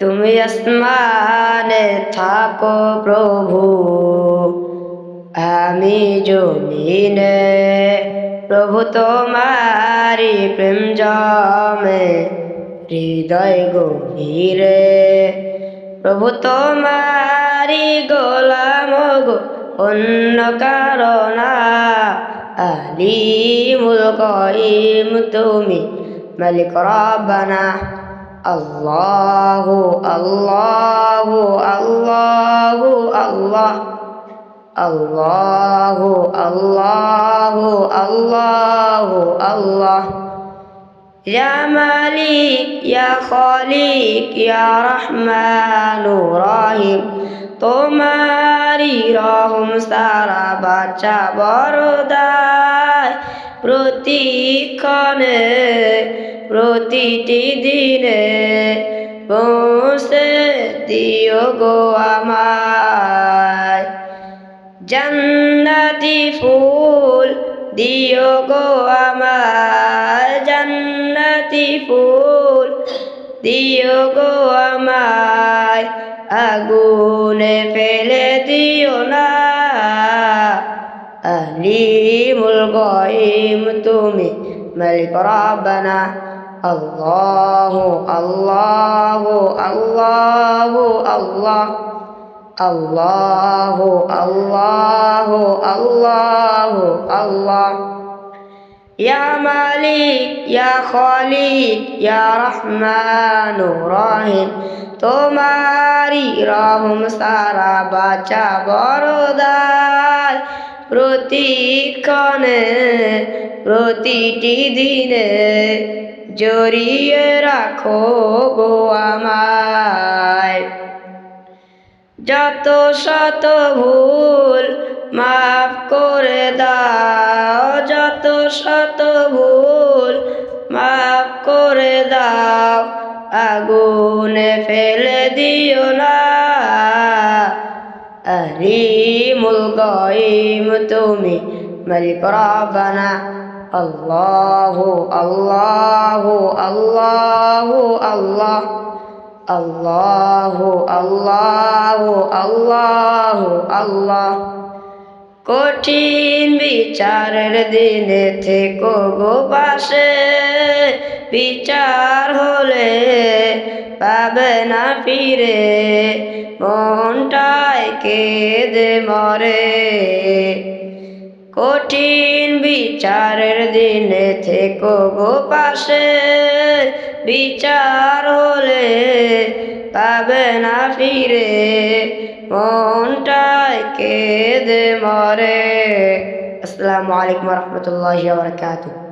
তুমি আসমানে থাকো প্রভু। আমি জমিনে, প্রভু তোমারি প্রেম জমে, হৃদয় গভীরে। প্রভু তোমারি গোলাম গো, অন্য কারণা, আলিমুল কইম তুমি মালিক রব্বানা। আল্লাহু আল্লাহু আল্লাহু আল্লাহ আল্লাহু আল্লাহু আল্লাহু আল্লাহ ইয়া মালিক ইয়া খালিক ইয়া রহমানু রহিম তোমারি রহম সারা বাচ্চা বড়দায় প্রতিক্ষণে, প্রতিটি দিনে পৌঁছে দিও গো আমায়। জান্নাতি ফুল দিও গো আমায়। ফুল দিও গো আমায়। আগুনে ফেলে দিও না আলিমুল গয়িম তুমি মালিক রব্বানা আল্লাহু আল্লাহু আল্লাহু আল্লাহ আল্লাহু আল্লাহু আল্লাহু আল্লাহ ইয়া মালিক ইয়া খালিক ইয়া রহমানু রহিম তোমারি রহম সারা বাচা বড়দায় প্রতিক্ষণে, প্রতিটি দিনে জড়িয়ে রাখো গো আমায়। যত শত ভুল মাফ করে দাও, যত শত ভুল মাফ করে দাও, আগুনে ফেলে দিও না। আলিমুল গয়িম তুমি মালিক রব্বানা আল্লাহু আল্লাহু আল্লাহু, আল্লাহ। আল্লাহু আল্লাহু আল্লাহু, আল্লাহ। কঠিন বিচারের দিনে থেকো গো পাশে। বিচার হলে পাবে না ফিরে মনটায় কেঁদে মরে। কঠিন বিচারের দিনে থেকো গো পাশে, বিচার হলে পাবে না ফিরে মনটায় কেঁদে মরে। আসসালামু আলাইকুম রহমতুল্লাহ বারকাতুহ।